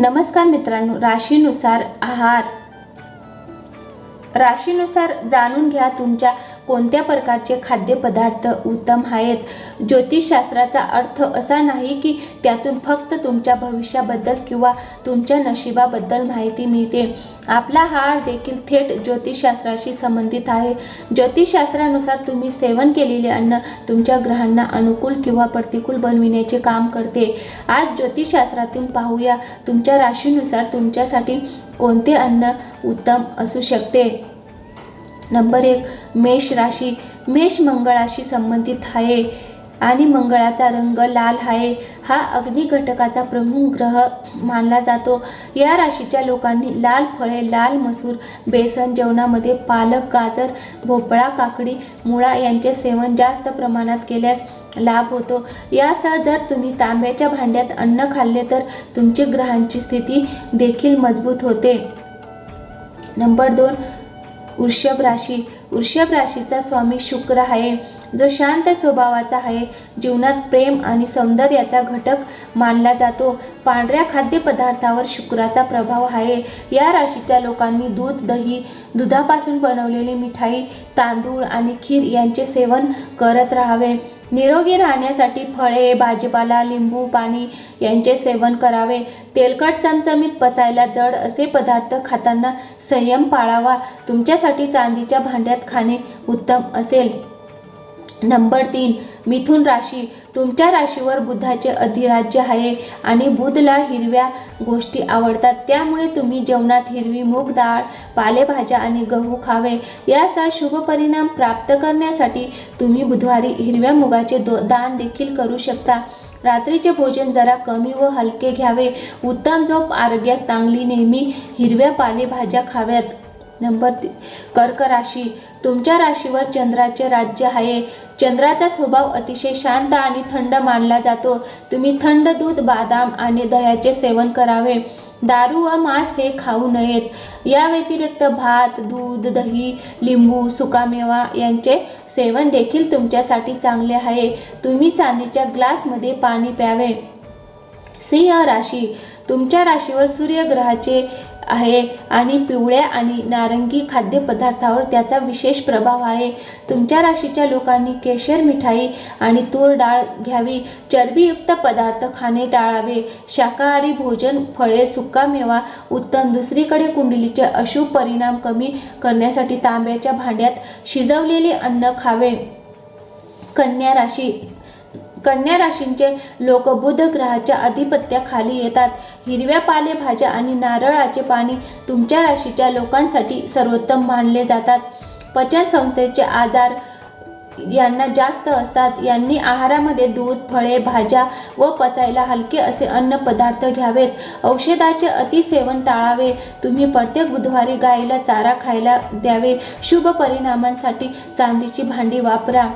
नमस्कार मित्रांनो राशीनुसार आहार. राशीनुसार जाणून घ्या तुमच्या कोणत्या प्रकारचे खाद्यपदार्थ उत्तम आहेत? ज्योतिषशास्त्राचा अर्थ असा नाही की त्यातून फक्त तुमच्या भविष्याबद्दल किंवा तुमच्या नशिबाबद्दल माहिती मिळते. आपला हार देखील थेट ज्योतिषशास्त्राशी संबंधित आहे. ज्योतिषशास्त्रानुसार तुम्ही सेवन केलेले अन्न तुमच्या ग्रहांना अनुकूल किंवा प्रतिकूल बनविण्याचे काम करते. आज ज्योतिषशास्त्रातून पाहूया तुमच्या राशीनुसार तुमच्यासाठी कोणते अन्न उत्तम असू शकते? नंबर एक मेष राशी. मेष मंगळाशी संबंधित आहे आणि मंगळाचा रंग लाल आहे. हा अग्नी घटकाचा प्रमुख ग्रह मानला जातो. या राशीच्या लोकांनी लाल फळे लाल मसूर बेसन जेवणामध्ये पालक गाजर भोपळा काकडी मुळा यांचे सेवन जास्त प्रमाणात केल्यास लाभ होतो. यासह जर तुम्ही तांब्याच्या भांड्यात अन्न खाल्ले तर तुमची ग्रहांची स्थिती देखील मजबूत होते. नंबर दोन वृषभ राशी. वृषभ राशीचा स्वामी शुक्र आहे. जो शांत स्वभावाचा आहे. जीवनात प्रेम आणि सौंदर्याचा घटक मानला जातो. पांढऱ्या खाद्यपदार्थावर शुक्राचा प्रभाव आहे. या राशीच्या लोकांनी दूध दही दुधापासून बनवलेली मिठाई तांदूळ आणि खीर यांचे सेवन करत राहावे. निरोगी राहण्यासाठी फळे भाजीपाला लिंबू पाणी यांचे सेवन करावे. तेलकट चमचमीत पचायला जड असे पदार्थ खाताना संयम पाळावा. तुमच्यासाठी चांदीच्या भांड्यात खाणे उत्तम असेल. नंबर तीन मिथुन राशी. तुमच्या राशीवर बुधाचे अधिराज्य आहे आणि बुधला हिरव्या गोष्टी आवडतात. त्यामुळे तुम्ही जेवणात हिरवी मूग डाळ पालेभाज्या आणि गहू खावे. याचा शुभ परिणाम प्राप्त करण्यासाठी तुम्ही बुधवारी हिरव्या मुगाचे दो दान देखील करू शकता. रात्रीचे भोजन जरा कमी व हलके घ्यावे. उत्तम झोप आरोग्यास चांगली नेहमी हिरव्या पालेभाज्या खाव्यात. नंबर कर्क राशी. तुमच्या राशीवर चंद्राचे राज्य आहे. चंद्राचा स्वभाव अतिशय शांत आणि थंड मानला जातो. तुम्ही थंड दूध बदाम आणि दह्याचे सेवन करावे. दारू व मांस हे खाऊ नयेत. या व्यतिरिक्त भात दूध दही लिंबू सुकामेवा यांचे सेवन देखील तुमच्यासाठी चांगले आहे. तुम्ही चांदीच्या ग्लासमध्ये पाणी प्यावे. सिंह राशी. तुमच्या राशीवर सूर्यग्रहाचे आहे आणि पिवळ्या आणि नारंगी खाद्यपदार्थावर त्याचा विशेष प्रभाव आहे. तुमच्या राशीच्या लोकांनी केशर मिठाई आणि तूर डाळ घ्यावी. चरबीयुक्त पदार्थ खाणे टाळावे. शाकाहारी भोजन फळे सुकामेवा उत्तम. दुसरीकडे कुंडलीचे अशुभ परिणाम कमी करण्यासाठी तांब्याच्या भांड्यात शिजवलेले अन्न खावे. कन्या राशी कन्या राशींचे लोक बुध ग्रहाच्या अधिपत्याखाली येतात. हिरव्या पालेभाज्या आणि नारळाचे पाणी तुमच्या राशीच्या लोकांसाठी सर्वोत्तम मानले जातात. पचन संस्थेचे आजार यांना जास्त असतात. यांनी आहारामध्ये दूध फळे भाज्या व पचायला हलके असे अन्न पदार्थ घ्यावेत. औषधाचे अतिसेवन टाळावे. तुम्ही प्रत्येक बुधवारी गायीला चारा खायला द्यावे. शुभ परिणामांसाठी चांदीची भांडी वापरा.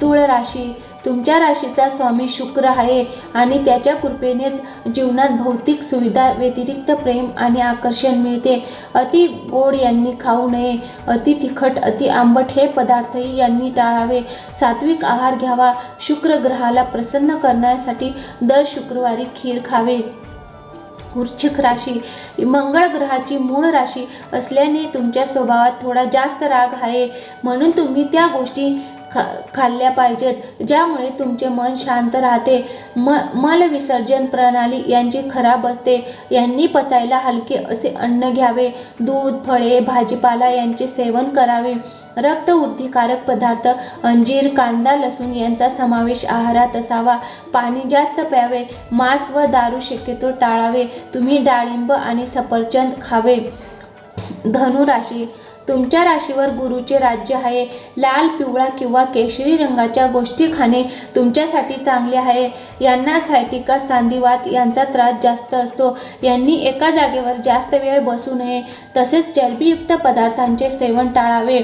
तुळ राशी. तुमच्या राशीचा स्वामी शुक्र आहे आणि त्याच्या कृपेनेच जीवनात भौतिक सुविधा व्यतिरिक्त प्रेम आणि आकर्षण मिळते. अति गोड यांनी खाऊ नये. अति तिखट अति आंबट हे पदार्थही यांनी टाळावे. सात्विक आहार घ्यावा. शुक्र ग्रहाला प्रसन्न करण्यासाठी दर शुक्रवारी खीर खावे. वृश्चिक राशी. मंगळ ग्रहाची मूळ राशी असल्याने तुमच्या स्वभावात थोडा जास्त राग आहे. म्हणून तुम्ही त्या गोष्टी खा खाल्ल्या पाहिजेत ज्यामुळे तुमचे मन शांत राहते. म मल विसर्जन प्रणाली यांची खराब असते. यांनी पचायला हलके असे अन्न घ्यावे. दूध फळे भाजीपाला यांचे सेवन करावे. रक्त वृद्धिकारक पदार्थ अंजीर कांदा लसूण यांचा समावेश आहारात असावा. पाणी जास्त प्यावे. मांस व दारू शक्यतो टाळावे. तुम्ही डाळिंब आणि सफरचंद खावे. धनुराशी तुमच्या राशीवर गुरुचे राज्य आहे. लाल पिवळा किंवा केशरी रंगाच्या गोष्टी खाणे तुमच्यासाठी चांगले आहे. यांना सायटिका सांधिवात यांचा त्रास जास्त असतो. यांनी एका जागेवर जास्त वेळ बसू नये. तसेच चरबीयुक्त पदार्थांचे सेवन टाळावे.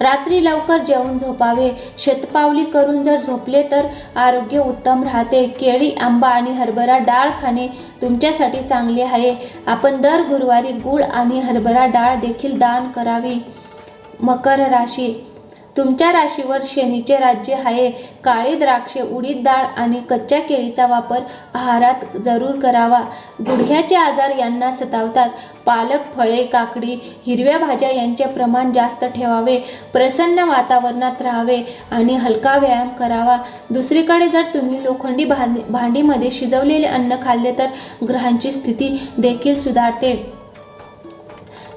रात्री लवकर जेवून झोपावे. शतपावली करून जर झोपले तर आरोग्य उत्तम राहते. केळी आंबा आणि हरभरा डाळ खाणे तुमच्यासाठी चांगले आहे. आपण दर गुरुवारी गूळ आणि हरभरा डाळ देखील दान करावी. मकर राशी. तुमच्या राशीवर शनीचे राज्य आहे. काळी द्राक्षे उडीद डाळ आणि कच्च्या केळीचा वापर आहारात जरूर करावा. गुडघ्याचे आजार यांना सतावतात. पालक फळे काकडी हिरव्या भाज्या यांचे प्रमाण जास्त ठेवावे. प्रसन्न वातावरणात राहावे आणि हलका व्यायाम करावा. दुसरीकडे जर तुम्ही लोखंडी भांडी भांडीमध्ये शिजवलेले अन्न खाल्ले तर ग्रहांची स्थिती देखील सुधारते.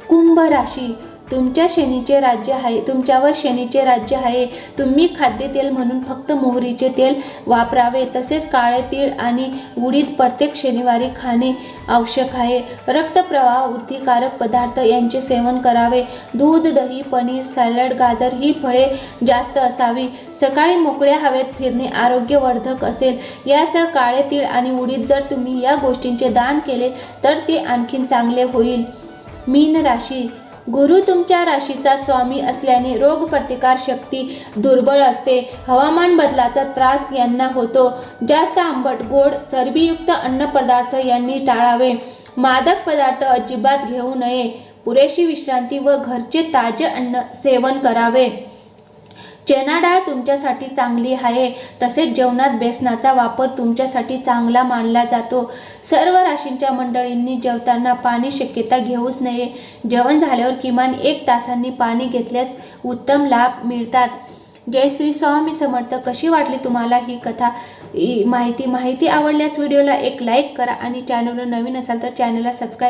कुंभ राशी. तुमच्या शनीचे राज्य आहे तुमच्यावर शनीचे राज्य आहे. तुम्ही खाद्यतेल म्हणून फक्त मोहरीचे तेल वापरावे तसेच काळे तीळ आणि उडीद प्रत्येक शनिवारी खाणे आवश्यक आहे. रक्तप्रवाह उद्धिकारक पदार्थ यांचे सेवन करावे. दूध दही पनीर सॅलड गाजर ही फळे जास्त असावी. सकाळी मोकळ्या हवेत फिरणे आरोग्यवर्धक असेल. यासह काळे तीळ आणि उडीद जर तुम्ही या गोष्टींचे दान केले तर ते आणखीन चांगले होईल. मीन राशी गुरु तुमच्या राशीचा स्वामी असल्याने रोगप्रतिकार शक्ती दुर्बळ असते. हवामान बदलाचा त्रास यांना होतो. जास्त आंबट गोड चरबीयुक्त अन्नपदार्थ यांनी टाळावे. मादक पदार्थ अजिबात घेऊ नये. पुरेशी विश्रांती व घरचे ताजे अन्न सेवन करावे. चना डाळ तुमच्यासाठी चांगली आहे तसेच जेवणात बेसनाचा वापर तुमच्यासाठी चांगला मानला जातो. सर्व राशींच्या मंडळींनी जेवताना पाणी शक्यता घेऊच नये. जेवण झाल्यावर किमान एक तासांनी पाणी घेतल्यास उत्तम लाभ मिळतात. जय श्री स्वामी समर्थ. कशी वाटली तुम्हाला ही कथा? माहिती माहिती आवडल्यास व्हिडिओला एक लाईक करा आणि चॅनलवर नवीन असाल तर चॅनलला सबस्क्राईब